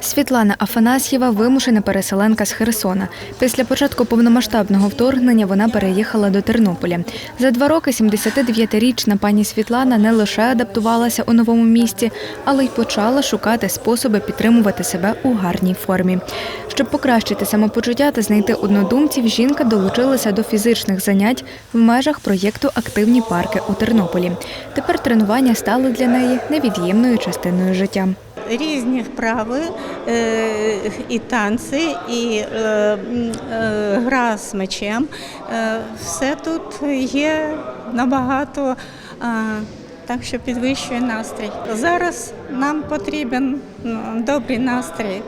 Світлана Афанасьєва вимушена переселенка з Херсона. Після початку повномасштабного вторгнення вона переїхала до Тернополя. За два роки 79-річна пані Світлана не лише адаптувалася у новому місті, але й почала шукати способи підтримувати себе у гарній формі. Щоб покращити самопочуття та знайти однодумців, жінка долучилася до фізичних занять в межах проєкту Активні парки у Тернополі. Тепер тренування стали для неї невід'ємною частиною життя. Різні вправи, е, і танці, і е, е, гра з мечем. Все тут є набагато, так що підвищує настрій. Зараз нам потрібен добрий настрій.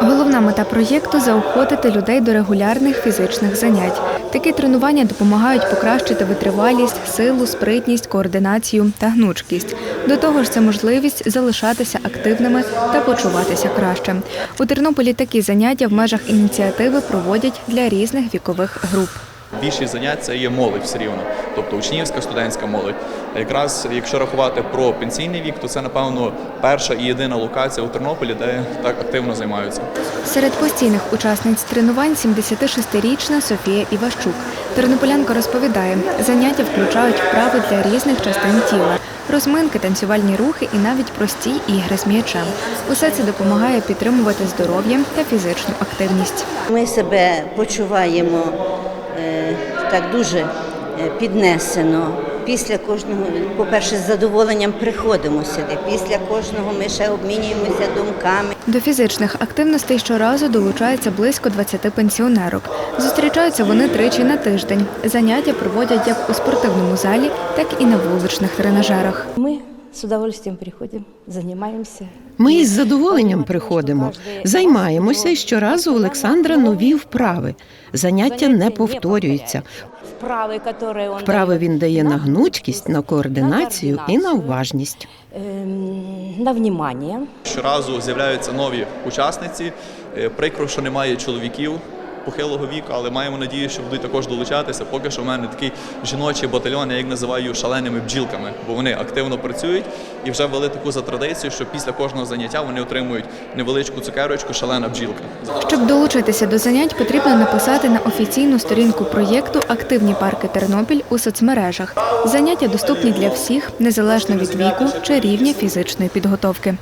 Головна мета проєкту заохотити людей до регулярних фізичних занять. Такі тренування допомагають покращити витривалість, силу, спритність, координацію та гнучкість. До того ж, це можливість залишатися активними та почуватися краще. У Тернополі такі заняття в межах ініціативи проводять для різних вікових груп. Більшість занять це є молодь все рівно, тобто учнівська, студентська молодь. Якраз якщо рахувати про пенсійний вік, то це напевно перша і єдина локація у Тернополі, де так активно займаються. Серед постійних учасниць тренувань 76-річна Софія Іващук. Тернополянка розповідає, заняття включають вправи для різних частин тіла, розминки, танцювальні рухи і навіть прості ігри з м'ячем. Усе це допомагає підтримувати здоров'я та фізичну активність. Ми себе почуваємо так дуже е, піднесено. Після кожного, по-перше, з задоволенням приходимо сюди. Після кожного ми ще обмінюємося думками. До фізичних активностей щоразу долучається близько 20 пенсіонерок. Зустрічаються вони тричі на тиждень. Заняття проводять як у спортивному залі, так і на вуличних тренажерах. Мы с удовольствием приходим, занимаемся. Ми із задоволенням приходимо, займаємося і щоразу у Олександра нові вправи. Заняття не повторюються. Вправы, которые он Вправи дает він дає на гнучкість, на координацію і на уважність. эм, на внимание. Щоразу з'являються нові учасниці. Е, Прикро, що немає чоловіків похилого віку, але маємо надію, що будуть також долучатися. Поки що в мене такий жіночий батальйон, я їх називаю шаленими бджілками, бо вони активно працюють і вже ввели таку за традицію, що після кожного заняття вони отримують невеличку цукерочку шалена бджілка. Щоб долучитися до занять, потрібно написати на офіційну сторінку проєкту Активні парки Тернопіль у соцмережах. Заняття доступні для всіх, незалежно від віку чи рівня фізичної підготовки.